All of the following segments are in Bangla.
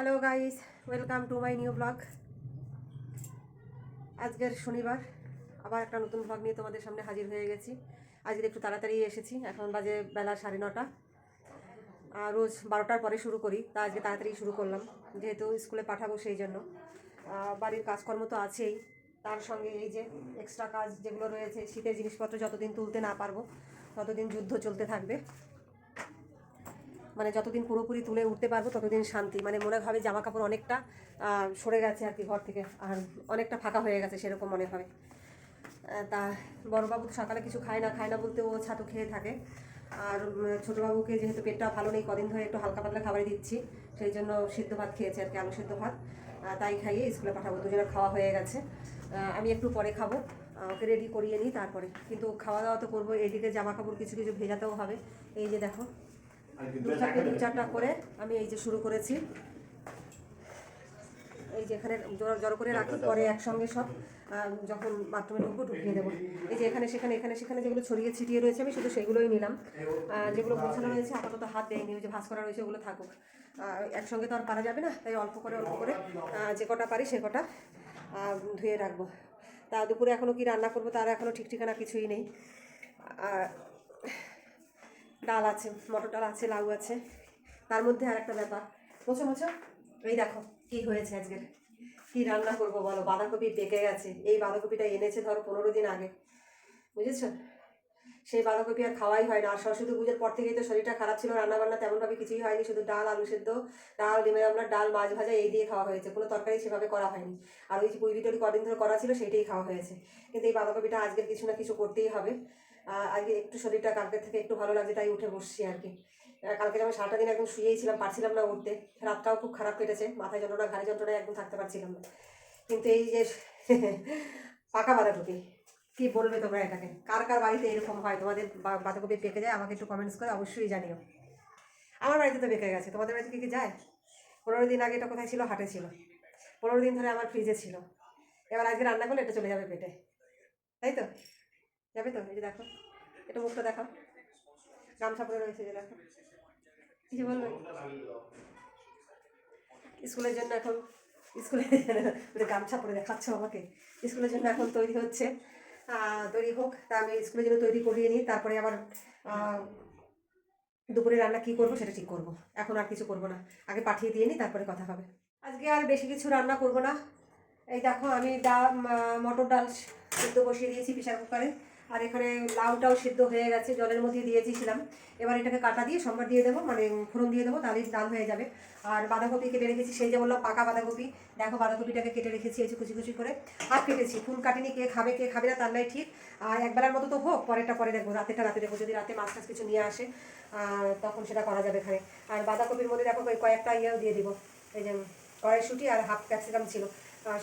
Hello guys welcome to my new blog আজকের শনিবার। আবার একটা নতুন ব্লগ নিয়ে তোমাদের সামনে হাজির হয়ে গেছি। আজকে একটু তাড়াতাড়ি এসেছি। এখন বাজে বেলা সাড়ে নটা। আর রোজ বারোটার পরে শুরু করি। তা আজকে তাড়াতাড়ি শুরু করলাম। যেহেতু স্কুলে পাঠাবো সেই জন্য। বাড়ির কাজকর্ম তো আছেই। তার সঙ্গে এই যে এক্সট্রা কাজ যেগুলো রয়েছে, শীতের জিনিসপত্র যতদিন তুলতে না পারব, ততদিন যুদ্ধ চলতে থাকবে। মানে যতদিন পুরোপুরি তুলে উঠতে পারব ততদিন শান্তি। মানে মনে হবে জামা কাপড় অনেকটা সরে গেছে আর কি ঘর থেকে। আর অনেকটা ফাঁকা হয়ে গেছে সেরকম মনে হবে। তা বড়বাবু সকালে কিছু খায় না খায় না বলতে ও ছাতু খেয়ে থাকে। আর ছোটোবাবুকে যেহেতু পেটটা ভালো নেই, কদিন ধরে একটু হালকা পাতলা খাবার দিচ্ছি, সেই জন্য সিদ্ধ ভাত খেয়েছে আর কি, আলু সিদ্ধ ভাত। তাই খাইয়ে স্কুলে পাঠাবো, দুজনের খাওয়া হয়ে গেছে। আমি একটু পরে খাব। ওকে রেডি করিয়ে নিই তারপরে। কিন্তু খাওয়া দাওয়া তো করব, এদিকে জামা কাপড় কিছু কিছু ভেজাতেও হবে। এই যে দেখো দু চারটে দু চারটা করে আমি এই যে শুরু করেছি। এই যে এখানে জড়ো- জড়ো করে রাখি পরে একসঙ্গে সব যখন বাথরুমে ঢুকবো ঢুকিয়ে দেবো। এই যে এখানে সেখানে এখানে সেখানে যেগুলো ছড়িয়ে ছিটিয়ে রয়েছে আমি শুধু সেগুলোই নিলাম। যেগুলো গোছানো রয়েছে আপাতত হাত দেয়নি ওই যে ভাস করা রয়েছে ওগুলো থাকুক। একসঙ্গে তো আর পারা যাবে না তাই অল্প করে অল্প করে যে কটা পারি সে কটা ধুয়ে রাখব। তা দুপুরে এখনও কি রান্না করব তার এখনও ঠিক ঠিকানা কিছুই নেই। আর ডাল আছে, মটর ডাল আছে, লাউ আছে। তার মধ্যে আর একটা ব্যাপার। মোছো মোছো এই দেখো কি হয়েছে আজকের কি রান্না করব বলো? বাঁধাকপি পেকে গেছে। এই বাঁধাকপিটা এনেছে ধরো পনেরো দিন আগে। বুঝেছ? সেই বাঁধাকপি আর খাওয়াই হয় না। আর সরস্বতী পুজোর পর থেকেই তো শরীরটা খারাপ ছিল রান্না বান্না তেমনভাবে কিছুই হয়নি। শুধু ডাল, আলু সেদ্ধ, ডাল, ডিমের আপনার ডাল, মাছ ভাজা, এই দিয়ে খাওয়া হয়েছে। কোনো তরকারি সেভাবে করা হয়নি। আর ওই যে পুঁই বিটরি কদিন ধরে করা ছিল, সেইটাই খাওয়া হয়েছে। কিন্তু এই বাঁধাকপিটা আজকের কিছু না কিছু করতেই হবে। আজকে একটু শরীরটা কালকের থেকে একটু ভালো লাগছে, তাই উঠে বসছি আর কি। কালকে যেমন সারাটা দিন একদম শুয়েই ছিলাম, পারছিলাম না উঠতে। রাতটাও খুব খারাপ কেটেছে, মাথায় যন্ত্রণা, ঘাড়ে যন্ত্রণায় একদম থাকতে পারছিলাম না। কিন্তু এই যে পাকা বাঁধাকপি, কি বলবে তোমরা এটাকে? কার কার বাড়িতে এরকম হয়? তোমাদের বাঁধাকপি পেকে যায়? আমাকে একটু কমেন্টস করে অবশ্যই জানিও। আমার বাড়িতে তো পেকে গেছে। তোমাদের বাড়িতে কি কি যায়? পনেরো দিন আগে এটা কোথায় ছিল? হাটে ছিল। পনেরো দিন ধরে আমার ফ্রিজে ছিল। এবার আজকে রান্না করলে এটা চলে যাবে পেটে। তাই তো? যাবে তো? এই যে দেখো, এটা মুখটা দেখো গামছা পরে রয়েছে যে দেখো। কিছু বলবে? স্কুলের জন্য এখন, স্কুলে গামছা পরে দেখাচ্ছ আমাকে স্কুলের জন্য এখন তৈরি হচ্ছে তৈরি হোক। তা আমি স্কুলের জন্য তৈরি করিয়ে নিই, তারপরে আবার দুপুরে রান্না কী করব সেটা ঠিক করব। এখন আর কিছু করব না। আগে পাঠিয়ে দিয়ে নিই তারপরে কথা হবে। আজকে আর বেশি কিছু রান্না করব না। এই দেখো, আমি ডাল মটর ডাল সিদ্ধ বসিয়ে দিয়েছি প্রেশার কুকারে। আর এখানে লাউটাও সিদ্ধ হয়ে গেছে, জলের মধ্যে দিয়েছিলাম। এবার এটাকে কাটা দিয়ে, সম্বার দিয়ে দেবো মানে ফোড়ন দিয়ে দেবো, তাহলেই ডাল হয়ে যাবে। আর বাঁধাকপি কেটে রেখেছি, সেই যে বললাম পাকা বাঁধাকপি, দেখো বাঁধাকপিটাকে কেটে রেখেছি, এই যে কুচি কুচি করে। হাফ কেটেছি, ফুল কাটিনি, কে খাবে কে খাবে না, তার নাই ঠিক। আর একবেলার মতো তো হোক, পরেরটা পরে দেখব রাতেটা রাতে দেখব, যদি রাতে মাছ কিছু নিয়ে আসে আর তখন সেটা করা যাবে এখানে। আর বাঁধাকপির মধ্যে দেখো কয়েকটা ইয়েও দিয়ে দিব, এই যে কড়াইশুটি আর হাফ ক্যাপসিকাম ছিল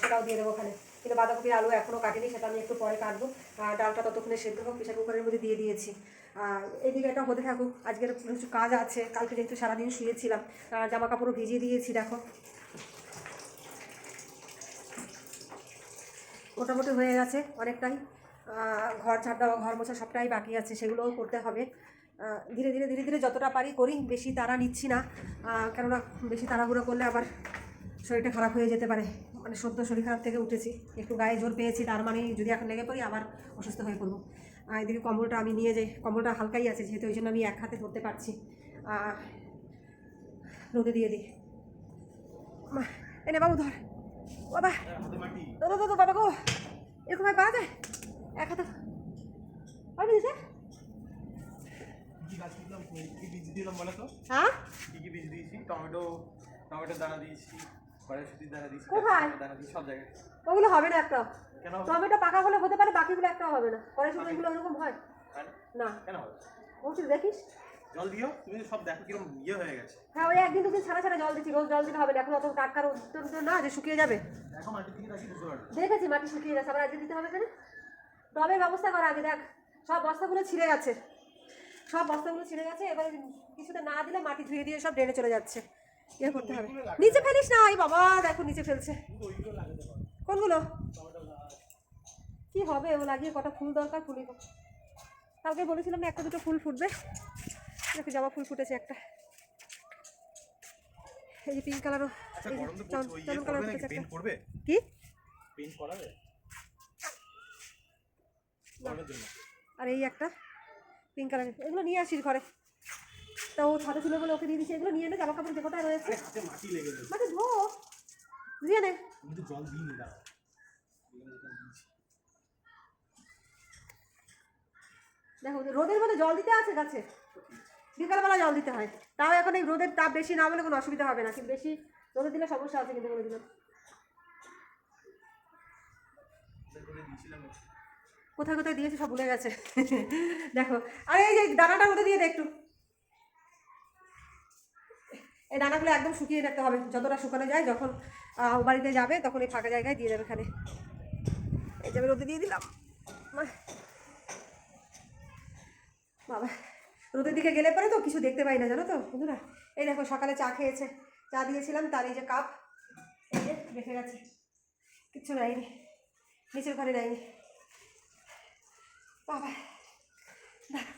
সেটাও দিয়ে দেবো ওখানে। কিন্তু বাঁধাকপির আলু এখনও কাটিনি, সেটা আমি একটু পরে কাটবো। আর ডালটা ততক্ষণে সেদ্ধ হোক, প্রেশার কুকারের মধ্যে দিয়ে দিয়েছি। আর এইদিকে এটা হতে থাকুক, আজকের কিছু কাজ আছে, কালকে যেহেতু সারাদিন শুয়েছিলাম জামা কাপড়ও ভিজিয়ে দিয়েছি, দেখো। মোটামুটি হয়ে গেছে অনেকটাই। ঘর ঝাড় দেওয়া, ঘর মোছা সবটাই বাকি আছে, সেগুলোও করতে হবে। ধীরে ধীরে ধীরে ধীরে যতটা পারি করি, বেশি তাড়া নিচ্ছি না। কেননা বেশি তাড়াহুড়ো করলে আবার শরীরটা খারাপ হয়ে যেতে পারে। মানে সদ্য শরীর খারাপ থেকে উঠেছি। একটু গায়ে জোর পেয়েছি তার মানে যদি এখন লেগে পড়ি আবার অসুস্থ হয়ে পড়ব। আর এদিকে কম্বলটা আমি নিয়ে যাই কম্বলটা হালকাই আছে যেহেতু ওই জন্য আমি এক হাতে ধরতে পারছি। রোদে দিয়ে দিই। মা, এনে বাবু ধর। বাবা দাদা দাদা বাবা গো এরকম পাওয়া যায় এক হাতে। পারবি দিতে তো? হ্যাঁ? টমেটো টমেটোর দানা দানা দিয়েছি। কোথায়? ওগুলো হবে না একটা টমেটো পাকা হলে হতে পারে বাকিগুলো একটাও হবে না। কড়াইশুটি এগুলো ওরকম হয়? না। কেন হবে? বলছিস দেখিস? জল দিও তুমি সব দেখো কীরকম ইয়ে হয়ে গেছে। হ্যাঁ ওই একদিন দুদিন ছাড়া ছাড়া জল দিচ্ছি রোজ জল দিলে হবে না। এখন অত টাটকার অত্যন্ত না যে শুকিয়ে যাবে। এখন মাটি থেকে রাখি বুঝতে পারবে দেখেছি মাটি শুকিয়ে গেছে আবার আজকে দিতে হবে কেন? টবের ব্যবস্থা করা আগে দেখ। সব বস্তাগুলো ছিঁড়ে গেছে। সব বস্তাগুলো ছিঁড়ে গেছে এবার কিছুতে না দিলে মাটি ধুয়ে দিয়ে সব ড্রেনে চলে যাচ্ছে। ইয়ে করতে হবে। নিচে ফেলিস না এই বাবা দেখো নিচে ফেলছে। কোনগুলো? কি হবে? ও লাগিয়ে কটা ফুল দরকার ফুলই কালকে বলেছিলাম না একটা দুটো ফুল ফুটবে। দেখো জবা ফুল ফুটেছে একটা। এই যে পিঙ্ক কালারও আচ্ছা এই যে গরম তো চন- পড়ছে ওই চন্দন ইয়ে কালার করবে? কি? আর এই একটা পিঙ্ক কালার এগুলো নিয়ে আসিস ঘরে। তা ও ছাদে ছিল বলে ওকে দিয়ে দিচ্ছি এগুলো নিয়ে এনে জামা কাপড় যে কটা রয়েছে। হাতে মাটি লেগে মানে ধো দিয়ে নে। আমি তো জল। দেখো রোদের মধ্যে জল দিতে আছে গাছে বিকালবেলা জল দিতে হয়। তাও এখন এই রোদের তাপ বেশি না বলে কোনো অসুবিধা হবে না কিন্তু বেশি রোদে দিলে সমস্যা আছে কিন্তু বলে দিলাম। কোথায় কোথায় দিয়েছে সব ভুলে গেছে। দেখো আরে এই যে দানাটা মধ্যে দিয়ে দে একটু। এই দানাগুলো একদম শুকিয়ে রাখতে হবে। যতটা শুকানো যায়, যখন বাড়িতে যাবে, তখন এই ফাঁকা জায়গায় দিয়ে দেবে এখানে। এই যে আমি রোদে দিয়ে দিলাম। বাবা, রোদের দিকে গেলে পরে তো কিছু দেখতে পাই না, জানো তো? বন্ধুরা, এই দেখো, সকালে চা খেয়েছে। চা দিয়েছিলাম, তার এই যে কাপ। এই যে, রেখে গেছে। কিচ্ছু নেয়নি। নিচের ঘরে নেয়নি। বাবা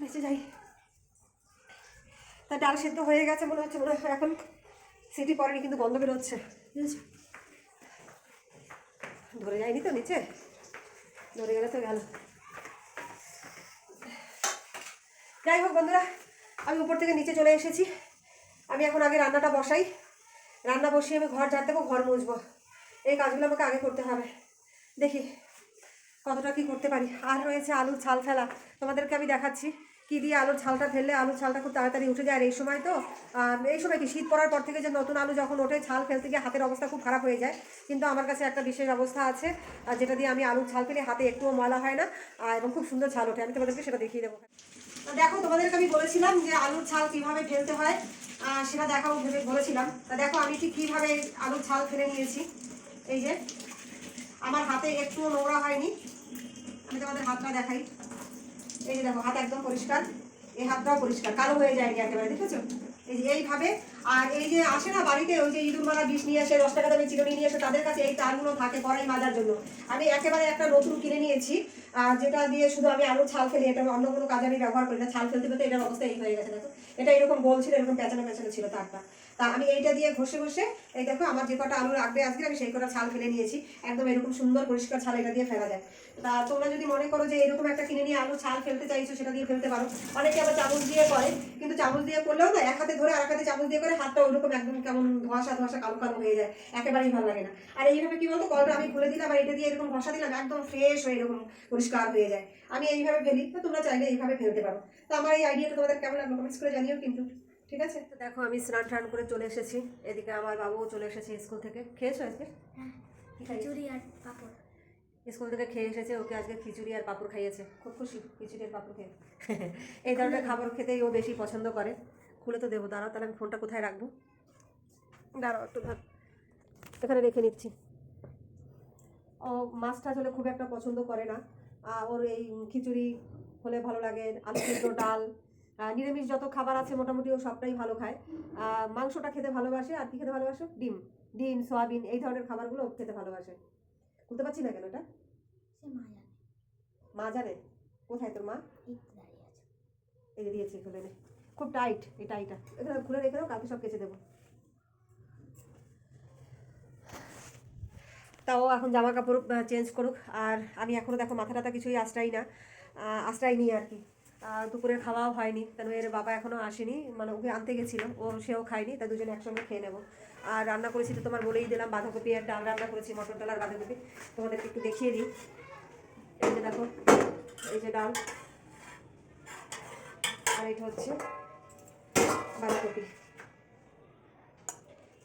নিচে যাই। তা ডাল সেদ্ধ হয়ে গেছে মনে হচ্ছে মনে হয় এখন সিটি পড়েনি কিন্তু গন্ধ বেরোচ্ছে। বুঝেছ? ধরে যায়নি তো নিচে? ধরে গেলে তো গেল। যাই হোক বন্ধুরা আমি উপর থেকে নিচে চলে এসেছি। আমি এখন আগে রান্নাটা বসাই। রান্না বসিয়ে আমি ঘর ঝাড় দেবো ঘর মুছবো। এই কাজগুলো আমাকে আগে করতে হবে। দেখি কতটা কি করতে পারি। আর রয়েছে আলু ছাল ফেলা। তোমাদেরকে আমি দেখাচ্ছি। কি দিয়ে আলুর ছালটা ফেললে আলুর ছালটা খুব তাড়াতাড়ি উঠে যায়। আর এই সময় তো এই সময় কি শীত পড়ার পর থেকে যে নতুন আলু যখন ওঠে ছাল ফেলতে গিয়ে হাতের অবস্থা খুব খারাপ হয়ে যায়। কিন্তু আমার কাছে একটা বিশেষ অবস্থা আছে যেটা দিয়ে আমি আলুর ছাল ফেলে হাতে একটুও ময়লা হয় না এবং খুব সুন্দর ছাল ওঠে। আমি তোমাদেরকে সেটা দেখিয়ে দেবো। দেখো, তোমাদেরকে আমি বলেছিলাম যে আলুর ছাল কীভাবে ফেলতে হয় সেটা দেখাও ভেবে বলেছিলাম। তা দেখো, আমি ঠিক কীভাবে আলুর ছাল ফেলে নিয়েছি। এই যে, আমার হাতে একটুও নোংরা হয়নি। আমি তোমাদের হাতটা দেখাই। এই যে দেখো, হাত একদম পরিষ্কার। এই হাতটাও পরিষ্কার, কালো হয়ে যায়নি একেবারে, দেখেছ? এই যে এইভাবে, আর এই যে আসে না বাড়িতে, ওই যে বিষ নিয়ে আসে, দশ টাকা চিরুনি নিয়ে আসে, তাদের কাছে এই তারগুলো থাকে মাজার জন্য। আমি একেবারে একটা নতুন কিনে নিয়েছি যেটা দিয়ে শুধু আমি আলুর ছাল ফেলি, এটা অন্য কোনো কাজে আমি ব্যবহার করি না, ছাল ফেলতে ফেলতে এটার অবস্থা এই হয়ে গেছে এটা এরকম গোল ছিল, এরকম পেঁচানো পেঁচানো ছিল তারটা। তা আমি এইটা দিয়ে ঘষে ঘষে, এই দেখো আমার যে কটা আলু রাখবে আজকে, আমি সেই কটা ছাল ফেলে নিয়েছি। একদম এরকম সুন্দর পরিষ্কার ছাল এটা দিয়ে ফেলা যায়। তা তোমরা যদি মনে করো যে এরকম একটা কিনে নিয়ে আলু, ছাল ফেলতে চাইছো, সেটা দিয়ে ফেলতে পারো। অনেকে আবার চামচ দিয়ে করে, কিন্তু চামচ দিয়ে করলেও না, এক হাতে ধরে আর এক হাতে চামচ দিয়ে করে হাতটা ওরকম একদম কেমন ধোয়াশা ধোয়াশা কালো কালো হয়ে যায়। একেবারেই ভালো লাগে না। আর এইভাবে কি বলতো, কলটা আমি খুলে দিলাম আর এটা দিয়ে এরকম ঘষা দিলাম, একদম ফ্রেশ হয়ে এরকম পরিষ্কার হয়ে যায়। আমি এইভাবে ফেলি, তো তোমরা চাইলে এইভাবে ফেলতে পারো। তো আমার এই আইডিয়াটা তোমাদের কেমন লাগল? কমেন্টস করে জানিও কিন্তু। ঠিক আছে? তো দেখো আমি স্নান টান করে চলে এসেছি। এদিকে আমার বাবুও চলে এসেছে স্কুল থেকে। খেয়েছো আজকে? হ্যাঁ? খিচুড়ি আর পাঁপড়। স্কুল থেকে খেয়ে এসেছে ওকে আজকে খিচুড়ি আর পাঁপড় খাইয়েছে। খুব খুশি খিচুড়ি আর পাঁপড় খেয়ে। এই ধরনের খাবার খেতেই ও বেশি পছন্দ করে। খুলে তো দেবো দাঁড়াও তাহলে আমি ফোনটা কোথায় রাখব? দাঁড়াও একটু ধর। এখানে রেখে নিচ্ছি। ও মাছ টাছ হলে খুব একটা পছন্দ করে না। ওর এই খিচুড়ি হলে ভালো লাগে আলু সিদ্ধ ডাল। নিরামিষ যত খাবার আছে মোটামুটি ও সবটাই ভালো খায়। মাংসটা খেতে ভালোবাসে আর কি খেতে ভালোবাসে? ডিম। ডিম সয়াবিন এই ধরনের খাবারগুলো খেতে ভালোবাসে। খুলতে পারছি না কেন এটা? মা জানে। কোথায় তোর মা? এই যে দিয়েছি খুলে নে। খুব টাইট এই টাইটা। এখানে খুলে রেখে দাও কালকে সব কেচে দেবো। তাও এখন জামা কাপড় চেঞ্জ করুক আর আমি এখনও দেখো মাথা টাথা কিছুই আশ্রাই না। আহ, আশ্রাই নি আর কি। আহ, দুপুরের খাওয়াও হয়নি কেন এর বাবা এখনও আসেনি মানে ওকে আনতে গেছিল ও সেও খায়নি তা দুজনে একসঙ্গে খেয়ে নেব। আর রান্না করেছি তো তোমার বলেই দিলাম বাঁধাকপি আর ডাল রান্না করেছি মটর ডাল আর বাঁধাকপি। তোমাদেরকে একটু দেখিয়ে দিই। এই যে দেখো এই যে ডাল। আর এটা হচ্ছে বাঁধাকপি।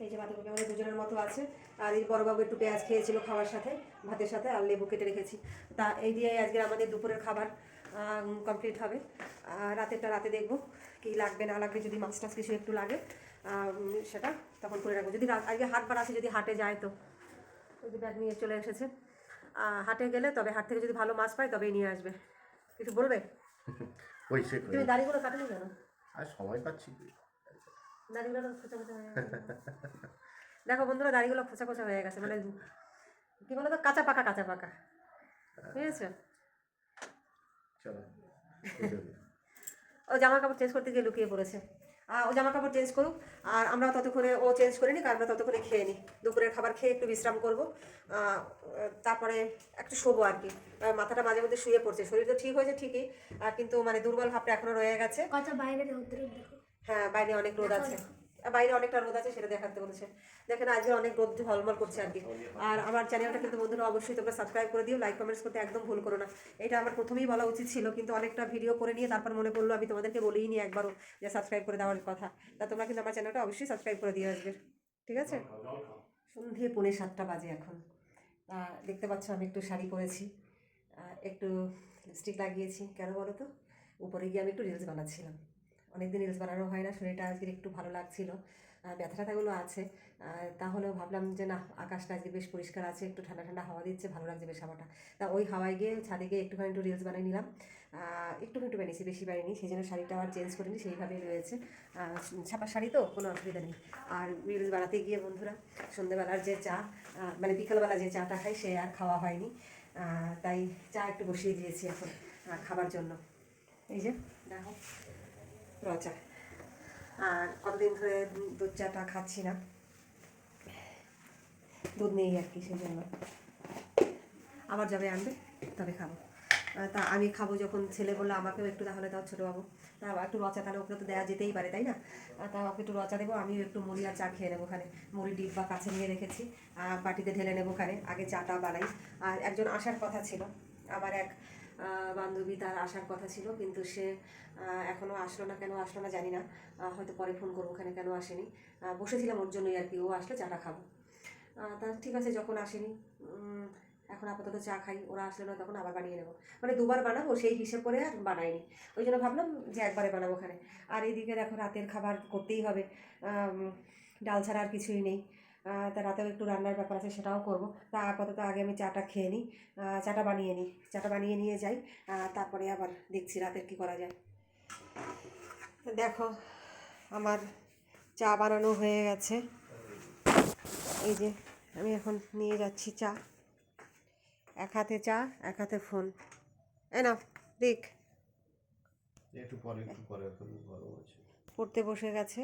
এই যে বাঁধাকপি আমাদের দুজনের মতো আছে। আর এই বড়বাবু একটু পেঁয়াজ খেয়েছিল খাওয়ার সাথে ভাতের সাথে আর লেবু কেটে রেখেছি। তা এই দিয়ে আজকে আমাদের দুপুরের খাবার। কমপ্লিট হবে। আর রাতেরটা রাতে দেখব কি লাগবে না লাগবে যদি মাছ টাছ কিছু একটু লাগে সেটা তখন করে রাখব। যদি আজকে হাট বার আছে যদি হাটে যায় তো। ওই যে ব্যাগ নিয়ে চলে এসেছে। হাটে গেলে তবে হাট থেকে যদি ভালো মাছ পায় তবেই নিয়ে আসবে। কিছু বলবে? ওই সে তুমি দাড়িগুলো কাটলে কেন? আর সময় পাচ্ছি। দাড়িগুলো খোঁচা খোঁচা হয়ে গেছে। দেখো বন্ধুরা দাড়িগুলো খোঁচা খোঁচা হয়ে গেছে মানে কি বলো তো কাঁচা পাকা কাঁচা পাকা। বুঝেছ? চলো ও জামা কাপড় চেঞ্জ করতে গিয়ে লুকিয়ে পড়েছে। ও জামা কাপড় চেঞ্জ করুক আর আমরা ততক্ষণে ও চেঞ্জ করে নিই আমরা ততক্ষণে খেয়ে নিই। দুপুরের খাবার খেয়ে একটু বিশ্রাম করব। তারপরে একটু শোবো আর কি। মাথাটা মাঝে মধ্যে শুয়ে পড়ছে। শরীর তো ঠিক হয়েছে ঠিকই আর কিন্তু মানে দুর্বল ভাবটা এখনও রয়ে গেছে। বাইরে হ্যাঁ বাইরে অনেক রোদ আছে। বাইরে অনেকটা রোদ আছে, সেটা দেখাতে বলেছে দেখেন আজকে অনেক রোদ, ঝলমল করছে আর কি। আর আমার চ্যানেলটা কিন্তু বন্ধুরা অবশ্যই তোমরা সাবস্ক্রাইব করে দিও লাইক কমেন্টস করতে একদম ভুল করো না। এটা আমার প্রথমেই বলা উচিত ছিল, কিন্তু অনেকটা ভিডিও করে নিয়ে তারপর মনে পড়ল, আমি তোমাদেরকে বলেই নি একবারও যে সাবস্ক্রাইব করে দেওয়ার কথা। তা তোমরা কিন্তু আমার চ্যানেলটা অবশ্যই সাবস্ক্রাইব করে দিয়ে আসবে ঠিক আছে? সন্ধে পৌনে সাতটা বাজে এখন। দেখতে পাচ্ছ, আমি একটু শাড়ি আর একটু লিপস্টিক লাগিয়েছি। কেন বলো তো? উপরে গিয়ে আমি একটু রিলস বানাচ্ছিলাম। অনেকদিন রিলস বানানো হয় না শরীরটা আজকে একটু ভালো লাগছিল। ব্যথা ট্যাথাগুলো আছে। তাহলেও ভাবলাম যে না, আকাশটা আজকে বেশ পরিষ্কার আছে, একটু ঠান্ডা ঠান্ডা হাওয়া দিচ্ছে, ভালো লাগছে বেশ হাওয়াটা। তা ওই হাওয়ায় গিয়ে ছাদে গিয়ে একটুখানি একটু রিলস বানিয়ে নিলাম। একটু একটু বানিয়েছি, বেশি বানিনি, সেই জন্য শাড়িটা আবার চেঞ্জ করিনি, সেইভাবেই রয়েছে। ছাপা শাড়ি তো, কোনো অসুবিধা নেই। আর রিলস বানাতে গিয়ে বন্ধুরা সন্ধ্যেবেলার যে চা মানে বিকালবেলা যে চাটা খাই, সে আর খাওয়া হয়নি। তাই চা একটু বসিয়ে দিয়েছি এখন খাবার জন্য। এই যে, দেখো। রচা আর কতদিন ধরে দুধ চাটা খাচ্ছি না। দুধ নেই আর কি সেই জন্য আবার যাবে আনবে তবে খাব। তা আমি খাব যখন ছেলে বলল আমাকেও একটু তাহলে তাও ছোটো বাবু। তা একটু রচা তাহলে ওকে তো দেওয়া যেতেই পারে তাই না? তা ওকে একটু রচা দেবো আমিও একটু মুড়ি আর চা খেয়ে নেব ওখানে। মুড়ি ডিব্বা কাছে নিয়ে রেখেছি আহ, বাটিতে ঢেলে নেব ওখানে আগে চাটা বানাই। আর একজন আসার কথা ছিল আমার এক বান্ধবী তার আসার কথা ছিল কিন্তু সে আহ, এখনও আসলো না কেন আসলো না জানি না। হয়তো পরে ফোন করব ওখানে কেন আসেনি। বসেছিলাম ওর জন্যই আর কি ও আসলে চাটা খাব। তা ঠিক আছে যখন আসেনি এখন আপাতত চা খাই ওরা আসলে না তখন আবার বানিয়ে নেব। মানে দুবার বানাবো সেই হিসেব করে আর বানাইনি। ওই জন্য ভাবলাম যে একবারে বানাবো ওখানে। আর এইদিকে দেখো রাতের খাবার করতেই হবে। ডাল ছাড়া আর কিছুই নেই। তা রাতেও একটু রান্নার ব্যাপার আছে সেটাও করব। তা আপাতত আগে আমি চাটা খেয়ে নিই চাটা বানিয়ে নিই। চাটা বানিয়ে নিয়ে যাই তারপরে আবার দেখছি রাতের কি করা যায়। দেখো আমার চা বানানো হয়ে গেছে। এই যে আমি এখন নিয়ে যাচ্ছি চা। এক হাতে চা এক হাতে ফোন। এ না দেখ। একটু পরে একটু পরে এখন পড়তে বসে গেছে।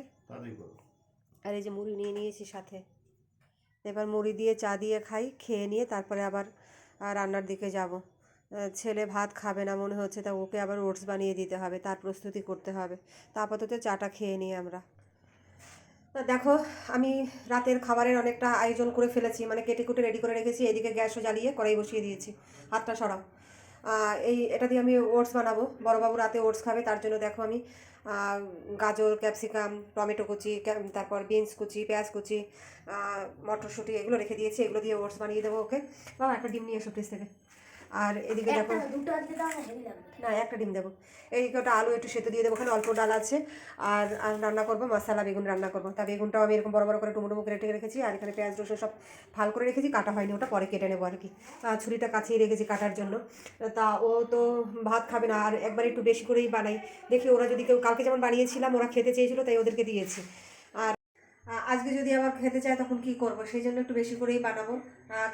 আর এই যে মুড়ি নিয়ে নিয়েছি সাথে। এবার মুড়ি দিয়ে, চা দিয়ে খাই, খেয়ে নিয়ে তারপরে আবার রান্নার দিকে যাব। ছেলে ভাত খাবে না মনে হচ্ছে, তা ওকে আবার ওটস বানিয়ে দিতে হবে, তার প্রস্তুতি করতে হবে। তা আপাতত চাটা খেয়ে নিই আমরা। দেখো, আমি রাতের খাবারের অনেকটা আয়োজন করে ফেলেছি মানে কেটে কুটে রেডি করে রেখেছি, এদিকে গ্যাসও জ্বালিয়ে কড়াই বসিয়ে দিয়েছি, হাতটা সরাও। এই, এটা দিয়ে আমি ওটস বানাবো, বড়বাবু রাতে ওটস খাবে, তার জন্য দেখো আমি গাজর, ক্যাপসিকাম, টমেটো কুচি তারপর বিনস কুচি, পেঁয়াজ কুচি মটরশুঁটি এগুলো রেখে দিয়েছি। এগুলো দিয়ে ওটস বানিয়ে দেবো ওকে। বাবা, একটা ডিম নিয়ে এসো ফ্রিজ থেকে। আর এদিকে দেখো না, একটা ডিম দেবো। এইদিকে ওটা আলু একটু সেতু দিয়ে দেবো ওখানে অল্প ডাল আছে। আর আর রান্না করব মশলা বেগুন রান্না করব। তা বেগুনটাও আমি এরকম বড় বড় করে টুমো টুমুটুমু কেটে রেখেছি আর এখানে পেঁয়াজ রসুন সব ফাল করে রেখেছি কাটা হয়নি ওটা পরে কেটে নেব আর কি। ছুরিটা কাছেই রেখেছি কাটার জন্য। তা ও তো ভাত খাবে না আর একবার একটু বেশি করেই বানাই। দেখি ওরা যদি কেউ কালকে যেমন বানিয়েছিলাম ওরা খেতে চেয়েছিলো তাই ওদেরকে দিয়েছি। আর আজকে যদি আবার খেতে চায় তখন কি করব? সেই জন্য একটু বেশি করেই বানাবো।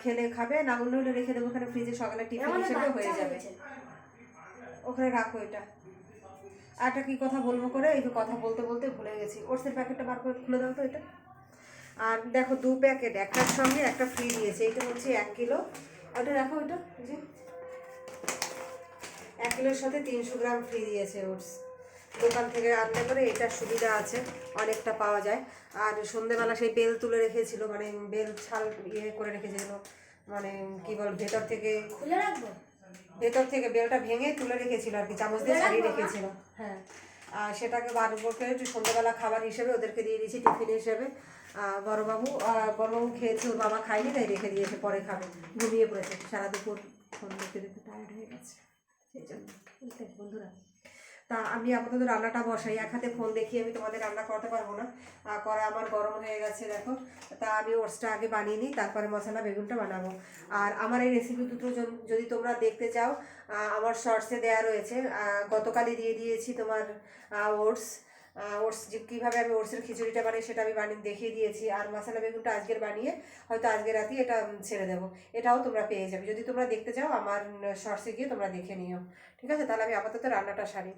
খেলে খাবে না অন্য হলে রেখে দেবো ওখানে ফ্রিজে সকালে টিফিন হিসেবে হয়ে যাবে। ওখানে রাখো এটা। আর একটা কি কথা বলব করে? এই কথা বলতে বলতে ভুলে গেছি। ওটসের প্যাকেটটা বার করে খুলে দাও তো এটা। আর দেখো দু প্যাকেট একটার সঙ্গে একটা ফ্রি দিয়েছে। এটা হচ্ছে এক কিলো। ওটা রাখো ওটা যে এক কিলোর সাথে তিনশো গ্রাম ফ্রি দিয়েছে ওটস দোকান থেকে আনলে করে এটার সুবিধা আছে অনেকটা পাওয়া যায়। আর সন্ধেবেলা সেই বেল তুলে রেখেছিল মানে বেল ছাল ইয়ে করে রেখেছিল মানে কি বল ভেতর থেকে খুলে রাখব? ভেতর থেকে বেলটা ভেঙে তুলে রেখেছিল আর কি চামচ দিয়ে ছাড়িয়ে রেখেছিল। হ্যাঁ। আর সেটাকে বার করে একটু সন্ধ্যাবেলা খাবার হিসেবে ওদেরকে দিয়ে দিয়েছি টিফিন হিসেবে। বড়বাবু বড়বাবু খেয়েছে ওর বাবা খায়নি তাই রেখে দিয়েছে পরে খাবে। ঘুমিয়ে পড়েছে সারা দুপুর ফোন দেখতে দেখতে টায়ার্ড হয়ে গেছে। সেই জন্য বন্ধুরা। তা আমি আপাতত রান্নাটা বসাই। এক হাতে ফোন দেখিয়ে আমি তোমাদের রান্না করতে পারব না। করা আমার গরম হয়ে গেছে, দেখো। তা আমি ওটসটা আগে বানিয়ে নিই, তারপরে মশলা, বেগুনটা বানাবো। আর আমার এই রেসিপি দুটো যদি তোমরা দেখতে চাও আমার শর্টসে দেওয়া রয়েছে। গতকালই দিয়ে দিয়েছি তোমার ওটস। ওটস যে কীভাবে আমি ওটসের খিচুড়িটা বানাই সেটা আমি বানিয়ে দেখিয়ে দিয়েছি। আর মশলা বেগুনটা আজকের বানিয়ে হয়তো আজকে রাতেই এটা ছেড়ে দেবো। এটাও তোমরা পেয়ে যাবে। যদি তোমরা দেখতে চাও আমার শর্টসে গিয়ে তোমরা দেখে নিও। ঠিক আছে? তাহলে আমি আপাতত রান্নাটা সারি।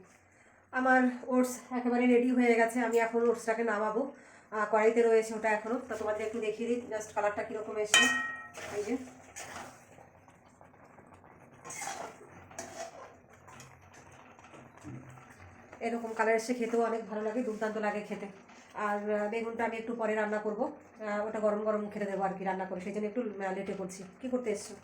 আমার ওটস একেবারে রেডি হয়ে গেছে। আমি এখন ওটসটাকে নামাবো। কড়াইতে রয়েছে ওটা এখনও তো তোমাদের একটু দেখিয়ে দিই। জাস্ট কালারটা কীরকম এসছে। এই যে। এরকম কালার এসে খেতেও অনেক ভালো লাগে দুর্দান্ত লাগে খেতে। আর বেগুনটা আমি একটু পরে রান্না করব। ওটা গরম গরম খেতে দেবো আর কি রান্না করে। সেই জন্য একটু লেটে করছি। কী করতে এসছো?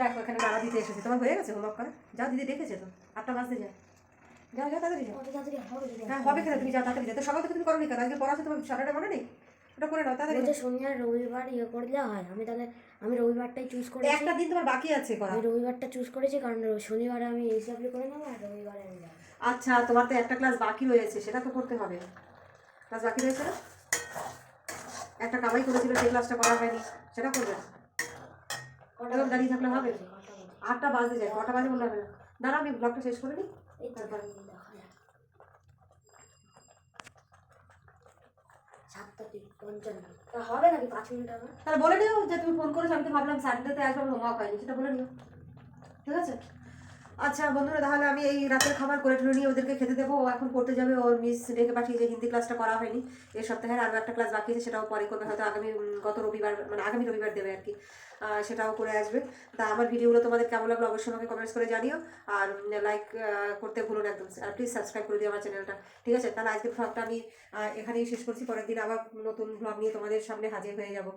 দেখো এখানে নাড়া দিতে এসেছে। তোমার হয়ে গেছে হোমওয়ার্ক করা? যাও দিদি দেখেছে তো। আটটা বাজতে যায়। যাও যাও তাড়াতাড়ি যাও। হ্যাঁ হবে কেন তুমি যাও তাড়াতাড়ি যাও। তো সকাল থেকে তুমি করো নি কেন? আজকে পড়া আছে তোমার সারাটা মনে নেই? ওটা করে নাও তাড়াতাড়ি শনিবার রবিবার ইয়ে করে দেওয়া হয়। আমি তাহলে আমি রবিবারটাই চুজ করেছি। একটা দিন তোমার বাকি আছে করা। আমি রবিবারটা চুজ করেছি কারণ শনিবারে আমি এইচডাব্লিউ করে নেব আর রবিবারে আমি আচ্ছা তোমার তো একটা ক্লাস বাকি রয়েছে সেটা তো করতে হবে। ক্লাস বাকি রয়েছে না? একটা কামাই করেছিল সেই ক্লাসটা করা হয়নি সেটা করবে এরকম দাঁড়িয়ে থাকলে হবে? আটটা বাজে যায় কটা বাজে বললে হবে না। দাঁড়া আমি ব্লগটা শেষ করে নিই। এই তো দেখা যাক। পঞ্চান্ন তা হবে নাকি পাঁচ মিনিট তাহলে বলে দিও যে তুমি ফোন করেছ, আমি তো ভাবলাম স্যান্ডেতে আসব হোমওয়ার্ক হয়নি সেটা বলে নিও ঠিক আছে? আচ্ছা বন্ধুরা, তাহলে আমি এই রাতের খাবার করে টুরে নিয়ে ওদেরকে খেতে দেবো। ও এখন পড়তে যাবে, ওর মিস ডেকে পাঠিয়ে যে হিন্দি ক্লাসটা করা হয়নি। এই সপ্তাহের আরও একটা ক্লাস বাকি আছে, সেটাও পরে করবে, হয়তো আগামী গত রবিবার মানে আগামী রবিবার দেবে আর কি। সেটাও করে আসবে। তা আমার ভিডিওগুলো তোমাদের কেমন লাগল অবশ্যই আমাকে কমেন্টস করে জানিও। আর লাইক করতে ভুলো না একদম। আর প্লিজ সাবস্ক্রাইব করে দিও আমার চ্যানেলটা ঠিক আছে? তাহলে আজকের ভ্লগটা আমি এখানেই শেষ করছি। পরের দিন আবার নতুন ভ্লগ নিয়ে তোমাদের সামনে হাজির হয়ে যাব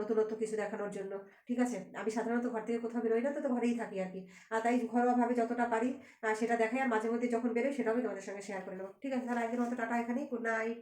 নতুনত্ব কিছু দেখানোর জন্য। ঠিক আছে? আমি সাধারণত ঘর থেকে কোথাও বেরোই না, তো ঘরেই থাকি আর কি। আর তাই ঘরোয়াভাবে যতটা পারি সেটা দেখাই, আর মাঝে মধ্যে যখন বেরোই সেটাও আমি তোমাদের সঙ্গে শেয়ার করে নেব। ঠিক আছে, তাহলে আজকের মতো টাটা এখানেই গুড নাইট